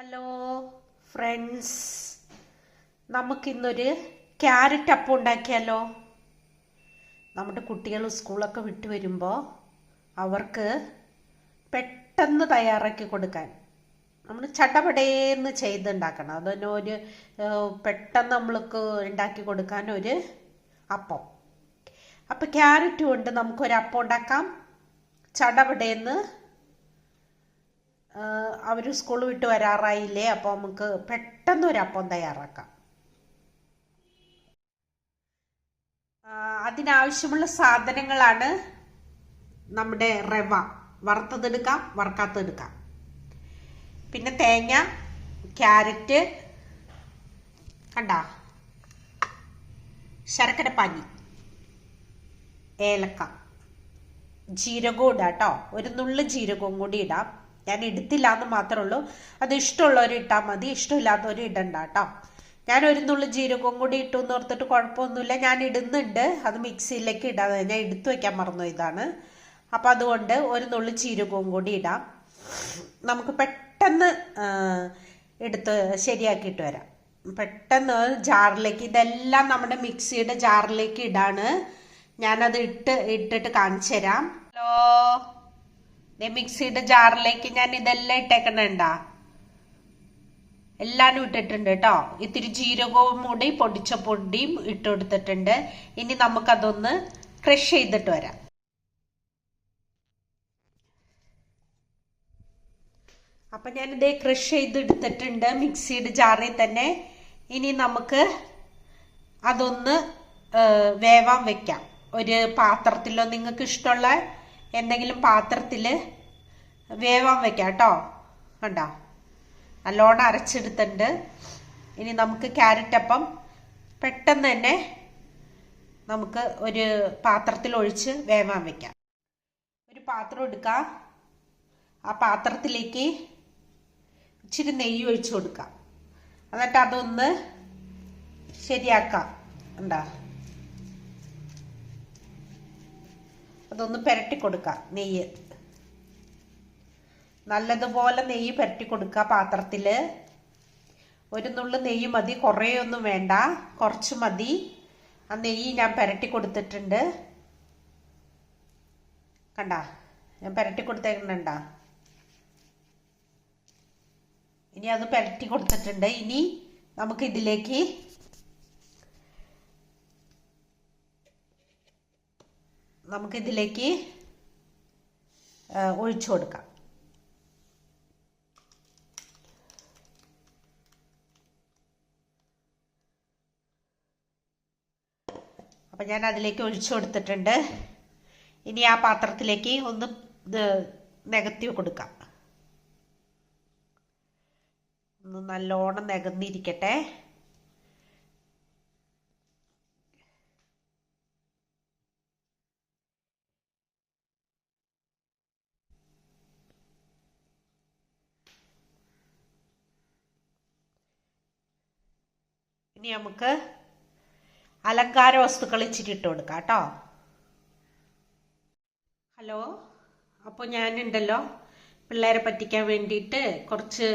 Hello friends നമുക്കിന്നൊരു carrot അപ്പം ഉണ്ടാക്കിയാലോ? നമ്മുടെ കുട്ടികൾ സ്കൂളൊക്കെ വിട്ടു വരുമ്പോൾ അവർക്ക് പെട്ടെന്ന് തയ്യാറാക്കി കൊടുക്കാൻ. നമ്മൾ ചടപടേന്ന് ചെയ്തുണ്ടാക്കണം അതിന് ഒരു പെട്ടെന്ന് നമ്മൾക്ക് ഉണ്ടാക്കി കൊടുക്കാൻ ഒരു അപ്പം. അപ്പം ക്യാരറ്റ് കൊണ്ട് നമുക്കൊരു അപ്പം ഉണ്ടാക്കാം. ചടപടേന്ന് അവർ സ്കൂൾ വിട്ട് വരാറായില്ലേ? അപ്പോൾ നമുക്ക് പെട്ടെന്ന് ഒരു അപ്പം തയ്യാറാക്കാം. അതിനാവശ്യമുള്ള സാധനങ്ങളാണ് നമ്മുടെ റവ. വറുത്തതെടുക്കാം വറുക്കാത്തതെടുക്കാം പിന്നെ തേങ്ങ ക്യാരറ്റ് കണ്ട? ശർക്കരപ്പാനി ഏലക്ക. ജീരകവും ഇടാം കേട്ടോ. ഒരു നുള്ളു ജീരകവും കൂടി ഇടാം. ഞാൻ എടുത്തില്ല എന്ന് മാത്രമേ ഉള്ളൂ അത് ഇഷ്ടമുള്ളവർ ഇട്ടാൽ മതി ഇഷ്ടമില്ലാത്തവർ ഇടണ്ട കേട്ടോ ഞാൻ ഒരു നുള്ളു ജീരകവും കൂടി ഇട്ടു എന്ന് ഓർത്തിട്ട് കുഴപ്പമൊന്നുമില്ല. ഞാൻ ഇടുന്നുണ്ട്. അത് മിക്സിയിലേക്ക് ഇടാതെ ഞാൻ എടുത്തു വെക്കാൻ മറന്നു ഇതാണ്. അപ്പം അതുകൊണ്ട് ഒരു നുള്ളു ജീരകവും കൂടി ഇടാം. നമുക്ക് പെട്ടെന്ന് എടുത്ത് ശരിയാക്കിയിട്ട് വരാം. പെട്ടെന്ന് ജാറിലേക്ക് ഇതെല്ലാം നമ്മുടെ മിക്സിയുടെ ജാറിലേക്ക് ഇടാണ്. ഞാനത് ഇട്ട് ഇട്ടിട്ട് കാണിച്ചു തരാം. ഹലോ? മിക്സിയുടെ ജാറിലേക്ക് ഞാൻ ഇതെല്ലാം ഇട്ടേക്കണണ്ട എല്ലാം ഇട്ടിട്ടുണ്ട് കേട്ടോ ഇത്തിരി ജീരകവും കൂടി പൊടിച്ച പൊടിയും ഇട്ട് കൊടുത്തിട്ടുണ്ട്. ഇനി നമുക്കതൊന്ന് ക്രഷ് ചെയ്തിട്ട് വരാം. അപ്പൊ ഞാനിത് ക്രഷ് ചെയ്ത് എടുത്തിട്ടുണ്ട് മിക്സിയുടെ ജാറിൽ തന്നെ. ഇനി നമുക്ക് അതൊന്ന് വേവാൻ വെക്കാം. ഒരു പാത്രത്തിലോ നിങ്ങൾക്ക് ഇഷ്ടമുള്ള എന്തെങ്കിലും പാത്രത്തിൽ വേവാൻ വെക്കാം കേട്ടോ. കണ്ടോ? നല്ലോണം അരച്ചെടുത്തിട്ടുണ്ട്. ഇനി നമുക്ക് ക്യാരറ്റ് അപ്പം പെട്ടെന്ന് തന്നെ നമുക്ക് ഒരു പാത്രത്തിൽ ഒഴിച്ച് വേവാൻ വെക്കാം. ഒരു പാത്രം എടുക്കാം. ആ പാത്രത്തിലേക്ക് ഇച്ചിരി നെയ്യ് ഒഴിച്ചു കൊടുക്കാം. എന്നിട്ട് അതൊന്ന് ശരിയാക്കാം. ഉണ്ടാ അതൊന്ന് പുരട്ടി കൊടുക്കാം നെയ്യ്. നല്ലതുപോലെ നെയ്യ് പുരട്ടി കൊടുക്കുക പാത്രത്തിൽ ഒരു നുള്ളു നെയ്യ് മതി കുറേയൊന്നും വേണ്ട കുറച്ച് മതി. ആ നെയ്യ് ഞാൻ പുരട്ടി കൊടുത്തിട്ടുണ്ട്. കണ്ട? ഞാൻ പുരട്ടി കൊടുത്തേക്കുന്നുണ്ടാ? ഇനി അത് പുരട്ടി കൊടുത്തിട്ടുണ്ട്. ഇനി നമുക്ക് ഇതിലേക്ക് നമുക്കിതിലേക്ക് ഒഴിച്ചു കൊടുക്കാം. അപ്പം ഞാൻ അതിലേക്ക് ഒഴിച്ചു കൊടുത്തിട്ടുണ്ട്. ഇനി ആ പാത്രത്തിലേക്ക് ഒന്ന് ഇത് നികത്തി കൊടുക്കാം. ഒന്ന് നല്ലോണം നികന്നിരിക്കട്ടെ. ഇനി നമുക്ക് അലങ്കാര വസ്തുക്കൾ ഇച്ചിരി ഇട്ട് കൊടുക്കാം കേട്ടോ. ഹലോ അപ്പോൾ ഞാനുണ്ടല്ലോ. പിള്ളേരെ പറ്റിക്കാൻ വേണ്ടിയിട്ട് കുറച്ച്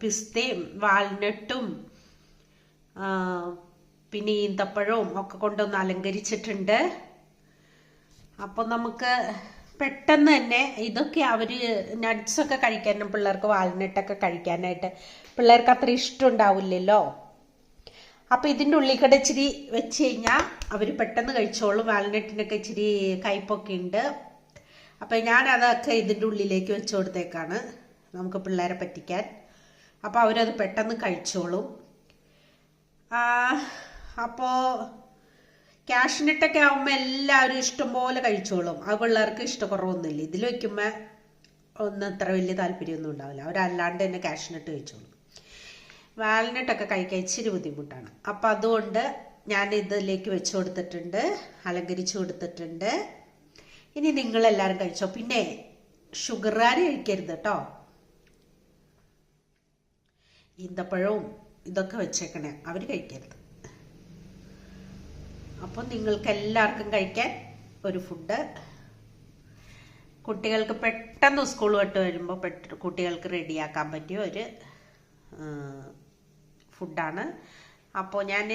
പിസ്തയും വാൾനട്ടും ആ, പിന്നെ ഈന്തപ്പഴവും ഒക്കെ കൊണ്ടൊന്ന് അലങ്കരിച്ചിട്ടുണ്ട്. അപ്പോൾ നമുക്ക് പെട്ടെന്ന് തന്നെ ഇതൊക്കെ അവർ നട്ട്സൊക്കെ കഴിക്കാനും പിള്ളേർക്ക് വാൾനട്ടൊക്കെ കഴിക്കാനായിട്ട് പിള്ളേർക്ക് അത്ര ഇഷ്ടം ഉണ്ടാവില്ലല്ലോ. അപ്പൊ ഇതിന്റെ ഉള്ളിക്കട കൂടെ ഇച്ചിരി വെച്ച് കഴിഞ്ഞാൽ അവർ പെട്ടെന്ന് കഴിച്ചോളും. വാൽനട്ടിനൊക്കെ ഇച്ചിരി കയ്പൊക്കെ ഉണ്ട്. അപ്പൊ ഞാൻ അതൊക്കെ ഇതിന്റെ ഉള്ളിലേക്ക് വെച്ച് കൊടുത്തേക്കാണ് നമുക്ക് പിള്ളേരെ പറ്റിക്കാൻ. അപ്പൊ അവരത് പെട്ടെന്ന് കഴിച്ചോളും. ആ, അപ്പോ ക്യാഷ്നട്ടൊക്കെ ആകുമ്പോൾ എല്ലാവരും ഇഷ്ടം പോലെ കഴിച്ചോളും. ആ പിള്ളേർക്ക് ഇഷ്ടക്കുറവൊന്നുമില്ല. ഇതിൽ വയ്ക്കുമ്പോൾ ഒന്നും അത്ര വലിയ താല്പര്യമൊന്നും ഉണ്ടാവില്ല. അവരല്ലാണ്ട് തന്നെ ക്യാഷിനിട്ട് കഴിച്ചോളും. വാൽനട്ടൊക്കെ കഴിക്കാൻ ഇച്ചിരി ബുദ്ധിമുട്ടാണ്. അപ്പം അതുകൊണ്ട് ഞാൻ ഇതിലേക്ക് വെച്ച് കൊടുത്തിട്ടുണ്ട് അലങ്കരിച്ചു കൊടുത്തിട്ടുണ്ട്. ഇനി നിങ്ങളെല്ലാവരും കഴിച്ചോ? പിന്നെ ഷുഗറുകാർ കഴിക്കരുത് കേട്ടോ. ഈന്തപ്പഴവും ഇതൊക്കെ വെച്ചേക്കണേ അവർ കഴിക്കരുത്. അപ്പം നിങ്ങൾക്ക് എല്ലാവർക്കും കഴിക്കാൻ ഒരു ഫുഡ്. കുട്ടികൾക്ക് പെട്ടെന്ന് സ്കൂൾ വിട്ട് വരുമ്പോൾ പെട്ട് കുട്ടികൾക്ക് റെഡിയാക്കാൻ പറ്റിയ ഒരു ഫുഡാണ് അപ്പോൾ ഞാൻ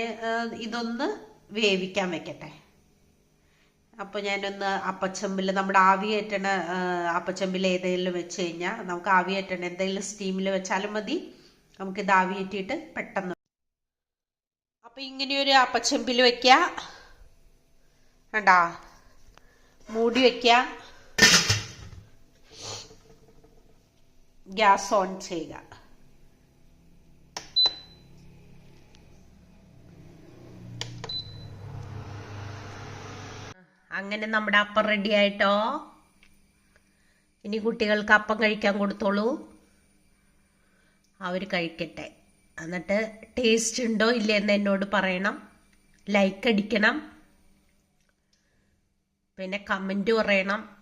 ഇതൊന്ന് വേവിക്കാൻ വെക്കട്ടെ. അപ്പോൾ ഞാനൊന്ന് അപ്പച്ചമ്പിൽ നമ്മുടെ ആവിയേറ്റണ അപ്പച്ചമ്പിൽ ഏതെങ്കിലും വെച്ച് കഴിഞ്ഞാൽ നമുക്ക് ആവിയേറ്റണ എന്തെങ്കിലും സ്റ്റീമിൽ വെച്ചാലും മതി. നമുക്കിത് ആവിയേറ്റിയിട്ട് പെട്ടെന്ന് അപ്പോൾ ഇങ്ങനെയൊരു അപ്പച്ചമ്പിൽ വയ്ക്കുക കണ്ടാ? മൂടി വയ്ക്കുക ഗ്യാസ് ഓൺ ചെയ്യുക. അങ്ങനെ നമ്മുടെ അപ്പം റെഡി ആയിട്ടോ? ഇനി കുട്ടികൾക്ക് അപ്പം കഴിക്കാൻ കൊടുത്തോളൂ. അവർ കഴിക്കട്ടെ. എന്നിട്ട് ടേസ്റ്റ് ഉണ്ടോ ഇല്ലെന്ന് എന്നോട് പറയണം. ലൈക്ക് അടിക്കണം. പിന്നെ കമന്റ് പറയണം.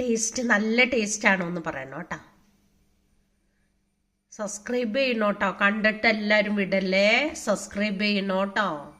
ടേസ്റ്റ് നല്ല ടേസ്റ്റ് ആണോ എന്ന് പറയണം കേട്ടോ. സബ്സ്ക്രൈബ് ചെയ്യണോട്ടോ കണ്ടിട്ട് എല്ലാവരും വിടല്ലേ? സബ്സ്ക്രൈബ് ചെയ്യണോട്ടോ